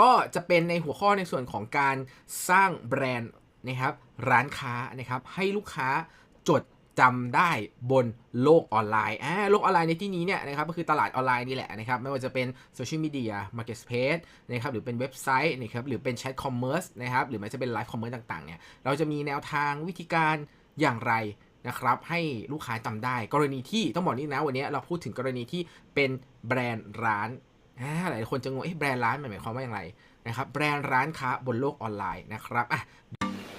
ก็จะเป็นในหัวข้อในส่วนของการสร้างแบรนด์นะครับร้านค้านะครับให้ลูกค้าจดจำได้บนโลกออนไลน์อ่าโลกออนไลน์ในที่นี้เนี่ยนะครับก็คือตลาดออนไลน์นี่แหละนะครับไม่ว่าจะเป็นโซเชียลมีเดียมาร์เก็ตสเพซนะครับหรือเป็นเว็บไซต์นะครับหรือเป็นแชทคอมเมอร์สนะครับหรือแมันจะเป็นไลฟ์คอมเมอร์สต่างๆเนี่ยเราจะมีแนวทางวิธีการอย่างไรนะครับให้ลูกค้าจำได้กรณีที่ต้องบอกนี่นะวันนี้เราพูดถึงกรณีที่เป็นแบรนด์ร้าน หลายคนจะงงเอ๊ะแบรนด์ร้านหมายความว่าอย่างไรนะครับแบรนด์ร้านค้าบนโลกออนไลน์นะครับอะ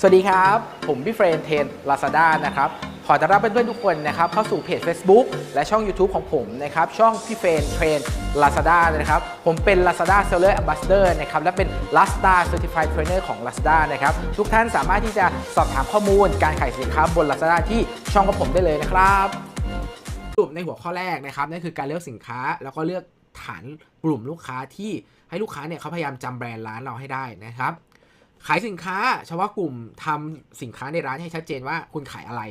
สวัสดีครับ ผมพี่เฟรนเทน Lazada นะครับขอต้อนรับเพื่อนๆทุกคนนะครับเข้าสู่เพจ Facebook และช่อง YouTube ของผมนะครับช่องพี่เฟรนเทรน Lazada นะครับผมเป็น Lazada Seller Ambassador นะครับและเป็น Lazada Certified Trainer ของ Lazada นะครับทุกท่านสามารถที่จะสอบถามข้อมูลการขายสินค้าบน Lazada ที่ช่องของผมได้เลยนะครับสรุปในหัวข้อแรกนะครับนั่นคือการเลือกสินค้าแล้วก็เลือก ฐานกลุ่มลูกค้าที่ให้ลูกค้าเนี่ยเขาพยายามจำแบรนด์ร้านเราให้ได้นะครับ ขายสินค้าเฉพาะกลุ่มทำสินค้าในร้านให้ชัดเจนว่าคุณขายอะไร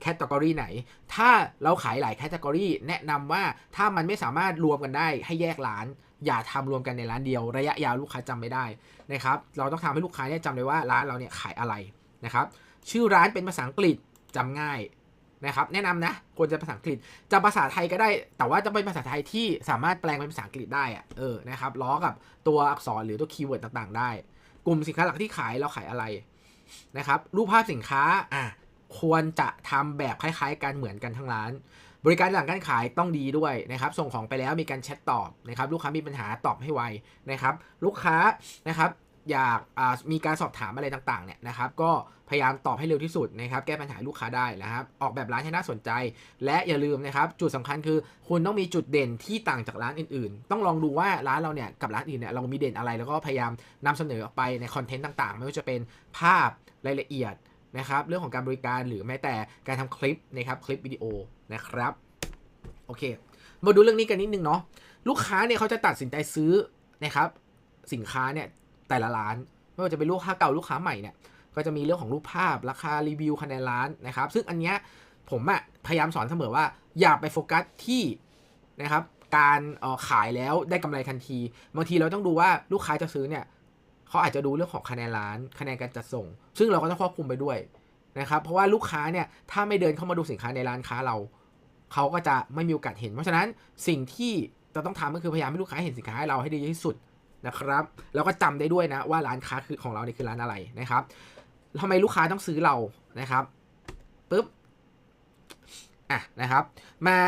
แคตตากรีไหน ถ้าเราขายหลายแคตตากรีแนะนำว่าถ้ามันไม่สามารถรวมกันได้ให้แยกร้าน อย่าทำรวมกันในร้านเดียว ระยะยาวลูกค้าจำไม่ได้นะครับ เราต้องทำให้ลูกค้าเนี่ยจำเลยว่าร้านเราเนี่ยขายอะไรนะครับ ชื่อร้านเป็นภาษาอังกฤษจำง่าย นะครับแนะนำนะควรจะภาษาอังกฤษจะภาษาไทยก็ได้ แต่ว่าจะเป็นภาษาไทยที่สามารถแปลงเป็นภาษาอังกฤษได้อะเออนะครับล้อกับตัวอักษรหรือตัวคีย์เวิร์ดต่างๆ ได้ กลุ่มสินค้าหลักที่ขายเราขายอะไรนะครับรูปภาพสินค้าอะควรจะทำแบบคล้าย ๆกันเหมือนกันทั้งร้าน บริการหลังการขายต้องดีด้วยนะครับ ส่งของไปแล้วมีการแชทตอบนะครับ ลูกค้ามีปัญหาตอบให้ไวนะครับ ลูกค้านะครับ อยากมีการสอบถามอะไรต่างๆเนี่ยนะครับก็พยายามตอบให้เร็วที่สุดนะครับแก้ปัญหาลูกค้าได้นะครับออกแบบร้านให้น่าสนใจ และอย่าลืมนะครับจุดสำคัญคือ คุณต้องมีจุดเด่นที่ต่างจากร้านอื่นๆ ต้องลองดูว่าร้านเราเนี่ยกับร้านอื่นเนี่ยเรามีเด่นอะไรแล้วก็พยายามนำเสนอออกไปในคอนเทนต์ต่างๆ ไม่ว่าจะเป็นภาพรายละเอียดนะครับเรื่องของการบริการหรือแม้แต่การทำคลิปนะครับคลิปวิดีโอนะครับโอเค มาดูเรื่องนี้กันนิดนึงเนาะลูกค้าเนี่ยเขาจะตัดสินใจซื้อนะครับสินค้าเนี่ย แต่ละร้าน ไม่ว่าจะเป็นลูกค้าเก่าลูกค้าใหม่เนี่ยก็จะมีเรื่องของรูปภาพราคารีวิวคะแนนร้านนะครับ ซึ่งอันเนี้ยผมอะพยายามสอนเสมอว่าอย่าไปโฟกัสที่นะครับการขายแล้วได้กำไรทันทีบางทีเราต้องดูว่าลูกค้าจะซื้อเนี่ยเขาอาจจะดูเรื่องของคะแนนร้าน คะแนนการจัดส่ง ซึ่งเราก็ต้องควบคุมไปด้วยนะครับ เพราะว่าลูกค้าเนี่ยถ้าไม่เดินเข้ามาดูสินค้าในร้านค้าเรา เขาก็จะไม่มีโอกาสเห็น เพราะฉะนั้นสิ่งที่เราต้องทำก็คือพยายามให้ลูกค้าเห็นสินค้าให้เราให้ดีที่สุด นะครับ แล้วก็จำได้ด้วยนะว่าร้านค้าคือของเราเนี่ยคือร้านอะไรนะครับทำไมลูกค้าต้องซื้อเรานะครับปุ๊บอะนะครับ มา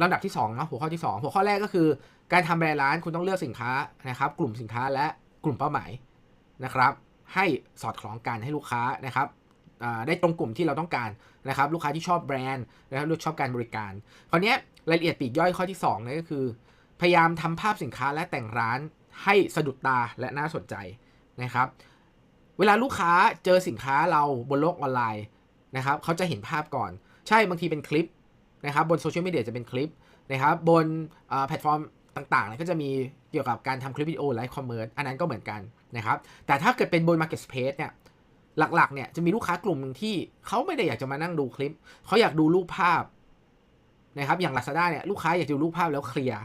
ลำดับที่2เนาะหัวข้อที่ 2 หัวข้อแรกก็คือการทำแบรนด์ร้านคุณต้องเลือกสินค้านะครับ กลุ่มสินค้าและกลุ่มเป้าหมายนะครับ ให้สอดคล้องกันให้ลูกค้านะครับได้ตรงกลุ่มที่เราต้องการนะครับ ลูกค้าที่ชอบแบรนด์นะครับลูกชอบการบริการคราวนี้รายละเอียดปีกย่อยข้อที่2นั่นก็คือ พยายามทำภาพสินค้าและแต่งร้าน ให้สะดุดตาและน่าสนใจนะครับ เวลาลูกค้าเจอสินค้าเราบนโลกออนไลน์นะครับเขาจะเห็นภาพก่อน ใช่บางทีเป็นคลิปนะครับบนโซเชียลมีเดียจะเป็นคลิปนะครับบนแพลตฟอร์มต่างๆก็จะมีเกี่ยวกับการทำคลิปวิดีโอไลฟ์คอมเมอร์สอันนั้นก็เหมือนกันนะครับ แต่ถ้าเกิดเป็นบน Market Space เนี่ยหลักๆเนี่ยจะมีลูกค้ากลุ่มหนึ่งที่เขาไม่ได้อยากจะมานั่งดูคลิป เขาอยากดูรูปภาพนะครับอย่าง Lazada เนี่ยลูกค้าอยากดูรูปภาพแล้วเคลียร์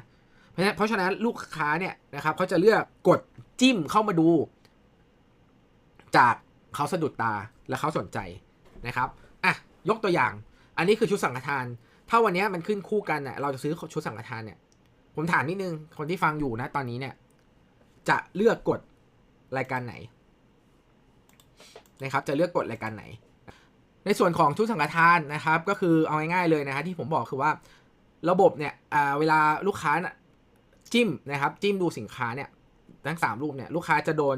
เพราะฉะนั้นเพราะฉะนั้นลูกค้าเนี่ยนะครับเขาจะเลือกกดจิ้มเข้ามาดู จากเขาสะดุดตาและเขาสนใจนะครับอะยกตัวอย่าง อันนี้คือชุดสังฆทาน ถ้าวันนี้มันขึ้นคู่กันเน่ยเราจะซื้อชุดสังฆทานเนี่ย ผมถามนิดนึงคนที่ฟังอยู่นะตอนนี้เนี่ยจะเลือกกดรายการไหนนะครับจะเลือกกดรายการไหน ในส่วนของชุดสังฆทานนะครับ ก็คือเอาง่ายๆเลยนะฮะที่ผมบอกคือว่าระบบเนี่ยเวลาลูกค้านะ จิ้มนะครับจิ้มดูสินค้าเนี่ยทั้งสามรูปเนี่ยลูกค้าจะโดน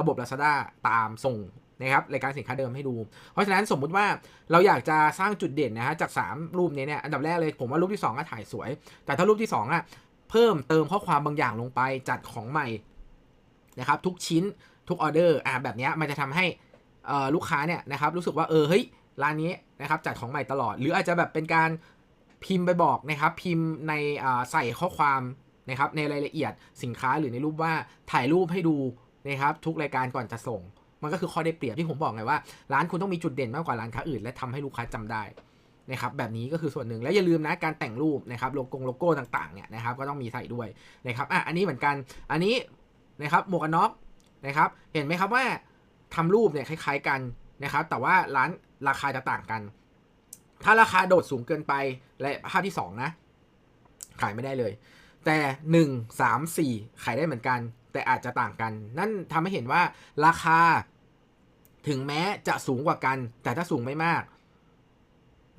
ระบบ Lazada ตามส่งนะครับรายการสินค้าเดิมให้ดู เพราะฉะนั้นสมมุติว่าเราอยากจะสร้างจุดเด่นนะฮะจาก 3 รูปนี้เนี่ยอันดับแรกเลยผมว่ารูปที่2ก็ถ่ายสวย แต่ถ้ารูปที่2อะเพิ่มเติมข้อความบางอย่างลงไปจัดของใหม่นะครับทุกชิ้นทุกออเดอร์อ่าแบบนี้มันจะทำให้เอ่อลูกค้าเนี่ยนะครับรู้สึกว่าเออเฮ้ยร้านนี้นะครับจัดของใหม่ตลอด หรืออาจจะแบบเป็นการพิมพ์ไปบอกนะครับพิมพ์ในใส่ข้อความ นะครับในรายละเอียดสินค้าหรือในรูปว่าถ่ายรูปให้ดูนะครับทุกรายการก่อนจะส่ง มันก็คือข้อได้เปรียบที่ผมบอกไงว่า ร้านคุณต้องมีจุดเด่นมากกว่าร้านค้าอื่น และทำให้ลูกค้าจำได้นะครับแบบนี้ก็คือส่วนหนึ่งและอย่าลืมนะการแต่งรูปนะครับโลโก้โลโก้ต่างๆเนี่ยนะครับก็ต้องมีใส่ด้วยนะครับอะอันนี้เหมือนกันอันนี้นะครับหมวกกันน็อกนะครับเห็นไหมครับว่าทำรูปเนี่ยคล้าย ๆกันนะครับแต่ว่าร้านราคาจะต่างกัน ถ้าราคาโดดสูงเกินไปและภาพที่สองนะ ขายไม่ได้เลย แต่หนึ่งสามสี่ขายได้เหมือนกัน แต่อาจจะต่างกัน นั่นทำให้เห็นว่าราคา ถึงแม้จะสูงกว่ากัน แต่ถ้าสูงไม่มาก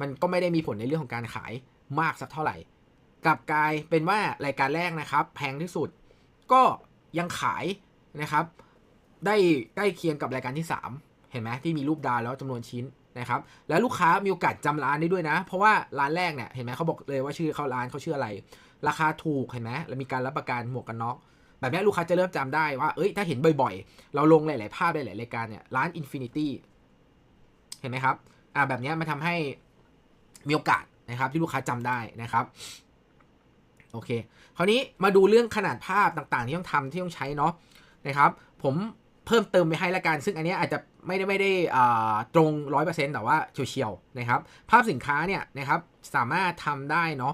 มันก็ไม่ได้มีผลในเรื่องของการขายมากสักเท่าไหร่กลับกลายเป็นว่ารายการแรกนะครับ แพงที่สุด ก็ยังขายนะครับ ได้ใกล้เคียงกับรายการที่ 3 เห็นไหมที่มีรูปดาวแล้วจำนวนชิ้นนะครับ แล้วลูกค้ามีโอกาสจำร้านได้ด้วยนะ เพราะว่าร้านแรกเนี่ยเห็นไหมเขาบอกเลยว่าชื่อเขาร้านเขาชื่ออะไร ราคาถูกเห็นไหมแล้วมีการรับประกันหมวกกันน็อกแบบนี้ลูกค้าจะเริ่มจำได้ว่าเอ้ยถ้าเห็นบ่อยๆ เราลงหลายๆภาพหลายๆรายการเนี่ยร้าน Infinity เห็นไหมครับอ่าแบบนี้มันทำให้มีโอกาสนะครับที่ลูกค้าจำได้นะครับโอเค คราวนี้มาดูเรื่องขนาดภาพต่างๆ ที่ต้องทำที่ต้องใช้เนาะนะครับ ผมเพิ่มเติมไปให้ละกันซึ่งอันนี้อาจจะไม่ได้ไม่ได้อ่าตรงร้อยเปอร์เซ็นต์แต่ว่าเฉียวๆนะครับ ภาพสินค้าเนี่ยนะครับสามารถทำได้เนาะ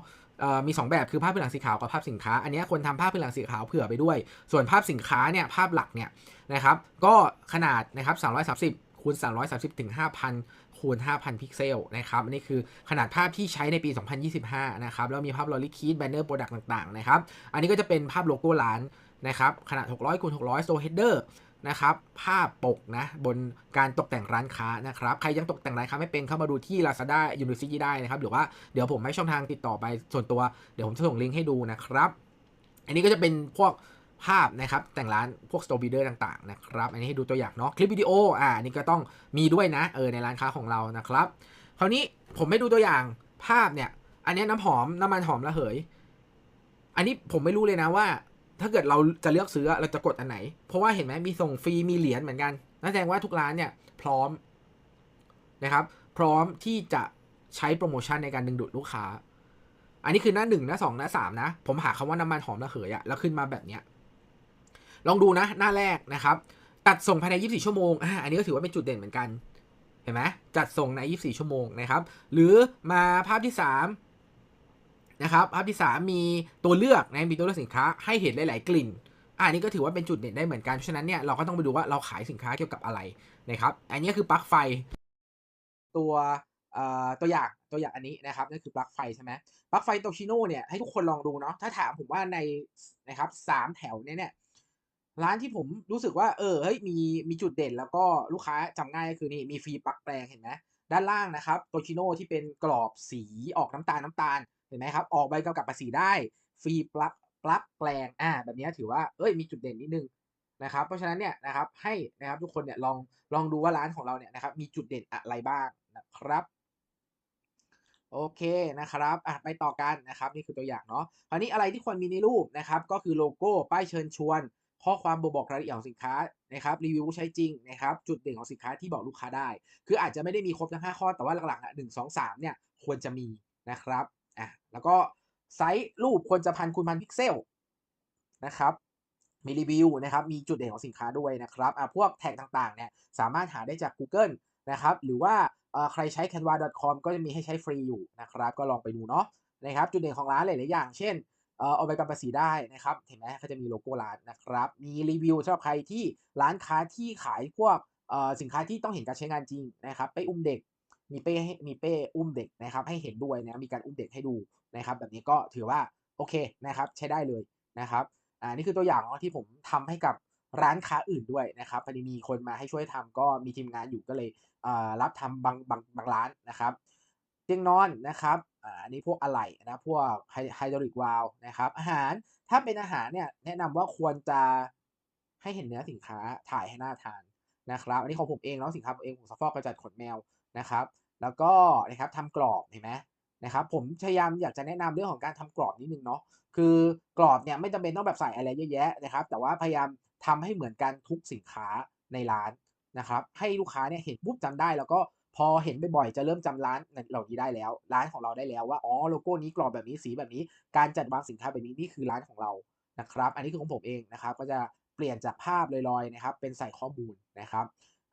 มี 2 แบบคือภาพพื้นหลังสีขาวกับภาพสินค้า อันนี้ควรทำภาพพื้นหลังสีขาวเผื่อไปด้วย ส่วนภาพสินค้าเนี่ยภาพหลักเนี่ยนะครับก็ขนาดนะครับ330คูณ330ถึง5,000คูณ5,000 พิกเซลนะครับอันนี้คือขนาดภาพที่ใช้ในปี 2025 นะครับแล้วมีภาพลอริคีดแบนเนอร์โปรดักต์ต่างๆนะครับอันนี้ก็จะเป็นภาพโลโก้ร้านนะครับขนาด 600คูณ600โซเฮดเดอร์ นะครับภาพปกนะบนการตกแต่งร้านค้านะครับใครยังตกแต่งร้านค้าไม่เป็นเข้ามาดูที่ Lazada University ได้นะครับหรือว่าเดี๋ยวผมให้ช่องทางติดต่อไปส่วนตัวเดี๋ยวผมจะส่งลิงก์ให้ดูนะครับ อันนี้ก็จะเป็นพวกภาพนะครับแต่งร้านพวก store builder ต่างๆนะครับอันนี้ให้ดูตัวอย่างเนาะคลิปวิดีโออ่าอันนี้ก็ต้องมีด้วยนะเออในร้านค้าของเรานะครับคราวนี้ผมไม่ดูตัวอย่างภาพเนี่ย อันนี้น้ำหอมน้ำมันหอมระเหย อันนี้ผมไม่รู้เลยนะว่า ถ้าเกิดเราจะเลือกซื้อเราจะกดอันไหน เพราะว่าเห็นไหมมีส่งฟรีมีเหรียญเหมือนกันนั่นแสดงว่าทุกร้านเนี่ยพร้อมนะครับ พร้อมที่จะใช้โปรโมชั่นในการดึงดูดลูกค้า อันนี้คือหน้าหนึ่งหน้าสองหน้าสามนะ ผมหาคำว่าน้ำมันหอมระเหยอะแล้วขึ้นมาแบบเนี้ยลองดูนะหน้าแรกนะครับตัดส่งภายใน 24 ชั่วโมงอ่าอันนี้ก็ถือว่าเป็นจุดเด่นเหมือนกัน เห็นไหมจัดส่งใน 24 ชั่วโมงนะครับ หรือมาภาพที่ 3 นะครับภาพที่ 3 มีตัวเลือกนะมีตัวเลือกสินค้าให้เห็นหลาย ๆ กลิ่นอ่านี่ก็ถือว่าเป็นจุดเด่นได้เหมือนกันเพราะฉะนั้นเนี่ยเราก็ต้องไปดูว่าเราขายสินค้าเกี่ยวกับอะไรนะครับ อันนี้คือปลั๊กไฟ ตัวเอ่อตัวอย่างตัวอย่างอันนี้นะครับนั่นคือปลั๊กไฟใช่ไหมปลั๊กไฟโตชิโน่เนี่ยให้ทุกคนลองดูเนาะถ้าถามผมว่าในนะครับสามแถวเนี้เนี่ยร้านที่ผมรู้สึกว่าเออเฮ้ยมีมีจุดเด่นแล้วก็ลูกค้าจำง่ายก็คือนี่มีฟรีปลั๊กแปลงเห็นไหม ด้านล่างนะครับโตชิโน่ที่เป็นกรอบสีออกน้ำตาลน้ำตาลเห็นไหมครับออกใบกำกับภาษีได้ ฟรีปลั๊กปลั๊กแปลงอ่าแบบนี้ถือว่าเอ้ยมีจุดเด่นนิดนึงนะครับเพราะฉะนั้นเนี่ยนะครับให้นะครับทุกคนเนี่ยลองลองดูว่าร้านของเราเนี่ยนะครับมีจุดเด่นอะไรบ้างนะครับโอเคนะครับอะไปต่อกันนะครับนี่คือตัวอย่างเนาะคราวนี้อะไรที่ควรมีในรูปนะครับก็คือโลโก้ป้ายเชิญชวน ข้อความบ่งบอกรายละเอียดของสินค้า นะครับรีวิวผู้ใช้จริงนะครับจุดเด่นของสินค้าที่บอกลูกค้าได้ คืออาจจะไม่ได้มีครบทั้ง 5 ข้อแต่ว่าหลักๆอะหนึ่งสองสามเนี่ยควรจะมีนะครับอะแล้วก็ไซส์รูปควรจะพันคูณพันพิกเซลนะครับมีรีวิวนะครับมีจุดเด่นของสินค้าด้วยนะครับอะพวกแท็กต่างๆเนี่ยสามารถหาได้จาก Google นะครับหรือว่าเอ่อใครใช้ canva.com ก็จะมีให้ใช้ฟรีอยู่นะครับก็ลองไปดูเนาะนะครับจุดเด่นของร้านหลายๆอย่าง เช่น เอาใบกำภาษีได้นะครับเห็นไหมเขาจะมีโลโก้ร้านนะครับ มีรีวิวสำหรับใครที่ร้านค้าที่ขายพวกสินค้าที่ต้องเห็นการใช้งานจริงนะครับเป้อุ้มเด็กมีเป้ให้มีเป้อุ้มเด็กนะครับ ให้เห็นด้วยนะมีการอุ้มเด็กให้ดูนะครับ แบบนี้ก็ถือว่าโอเคนะครับ ใช้ได้เลยนะครับอ่านี่คือตัวอย่างที่ผมทำให้กับร้านค้าอื่นด้วยนะครับพอดีมีคนมาให้ช่วยทำก็มีทีมงานอยู่ก็เลยรับทำบางบางบางร้านนะครับ เตียงนอนนะครับ อันนี้พวกอะไหล่นะพวกไฮดรอลิกวาลนะครับอาหารถ้าเป็นอาหารเนี่ยแนะนำว่าควรจะให้เห็นเนื้อสินค้าถ่ายให้น่าทานนะครับอันนี้ของผมเองเนาะสินค้าผมเองผมสฟอกกระจัดขนแมวนะครับ แล้วก็นะครับทำกรอบเห็นไหมนะครับผมพยายามอยากจะแนะนำเรื่องของการทำกรอบนิดนึงเนาะคือกรอบเนี่ยไม่จำเป็นต้องแบบใส่อะไรเยอะแยะนะครับ แต่ว่าพยายามทำให้เหมือนกันทุกสินค้าในร้านนะครับ ให้ลูกค้าเนี่ยเห็นปุ๊บจำได้แล้วก็ พอเห็นบ่อยๆจะเริ่มจำร้านเหล่านี้ได้แล้ว ร้านของเราได้แล้วว่าอ๋อโลโก้นี้กรอบแบบนี้สีแบบนี้ การจัดวางสินค้าแบบนี้นี่คือร้านของเรานะครับ อันนี้คือของผมเองนะครับ ก็จะเปลี่ยนจากภาพลอยๆนะครับ เป็นใส่ข้อมูลนะครับ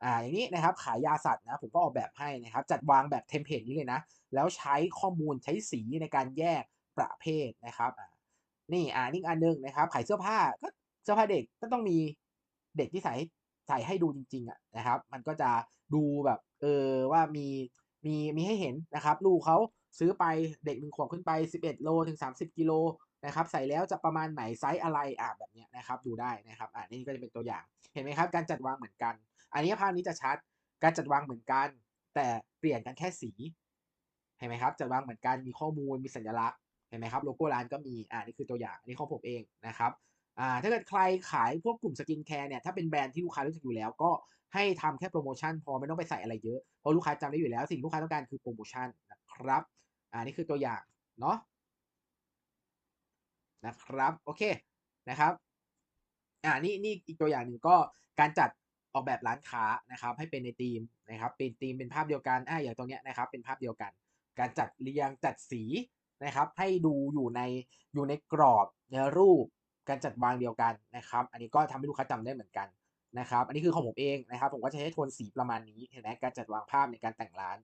อ่าอย่างนี้นะครับขายยาสัตว์นะผมก็ออกแบบให้นะครับ จัดวางแบบเทมเพลตนี้เลยนะ แล้วใช้ข้อมูลใช้สีในการแยกประเภทนะครับอ่านี่อ่านี่อันหนึงนะครับขายเสื้อผ้าก็เสื้อผ้าเด็กก็ต้องมีเด็กที่ใส่ใส่ให้ดูจริงๆอะนะครับ มันก็จะดูแบบ เออว่ามีมีมีให้เห็นนะครับ ลูกเขาซื้อไปเด็กหนึ่งขวบขึ้นไป 11 โลถึง 30 กิโลนะครับ ใส่แล้วจะประมาณไหนไซส์อะไรอะแบบเนี้ยนะครับ ดูได้นะครับอ่านี่ก็จะเป็นตัวอย่างเห็นไหมครับ การจัดวางเหมือนกัน อันนี้ภาพนี้จะชัดการจัดวางเหมือนกัน แต่เปลี่ยนกันแค่สีเห็นไหมครับจัดวางเหมือนกันมีข้อมูลมีสัญลักษณ์เห็นไหมครับโลโก้ร้านก็มีอ่านี่คือตัวอย่างอันนี้ของผมเองนะครับ อ่าถ้าเกิดใครขายพวกกลุ่มสกินแคร์เนี่ยถ้าเป็นแบรนด์ที่ลูกค้ารู้จักอยู่แล้ว ก็ให้ทำแค่โปรโมชั่นพอไม่ต้องไปใส่อะไรเยอะเพราะลูกค้าจำได้อยู่แล้ว สิ่งลูกค้าต้องการคือโปรโมชั่นนะครับอ่านี่คือตัวอย่างเนาะนะครับโอเคนะครับอ่านี่นี่อีกตัวอย่างหนึ่งก็การจัดออกแบบร้านค้านะครับ ให้เป็นในธีมนะครับ เป็นธีมเป็นภาพเดียวกันอ่าอย่างตรงเนี้ยนะครับ เป็นภาพเดียวกัน การจัดเรียงจัดสีนะครับ ให้ดูอยู่ในอยู่ในกรอบในรูป การจัดวางเดียวกันนะครับ อันนี้ก็ทำให้ลูกค้าจำได้เหมือนกันนะครับ อันนี้คือของผมเองนะครับ ผมก็จะใช้โทนสีประมาณนี้เห็นไหมการจัดวางภาพในการแต่งร้าน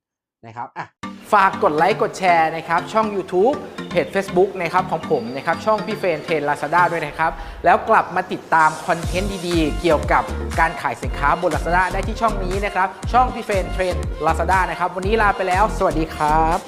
นะครับอะฝากกดไลค์กดแชร์นะครับ ช่อง YouTube เพจ Facebook นะครับของผมนะครับ ช่องพี่เฟรนเทรนลาซาด้าด้วยนะครับ แล้วกลับมาติดตามคอนเทนต์ดีๆ เกี่ยวกับการขายสินค้าบน Lazada ได้ที่ช่องนี้นะครับ ช่องพี่เฟรนเทรนลาซาด้านะครับ วันนี้ลาไปแล้ว สวัสดีครับ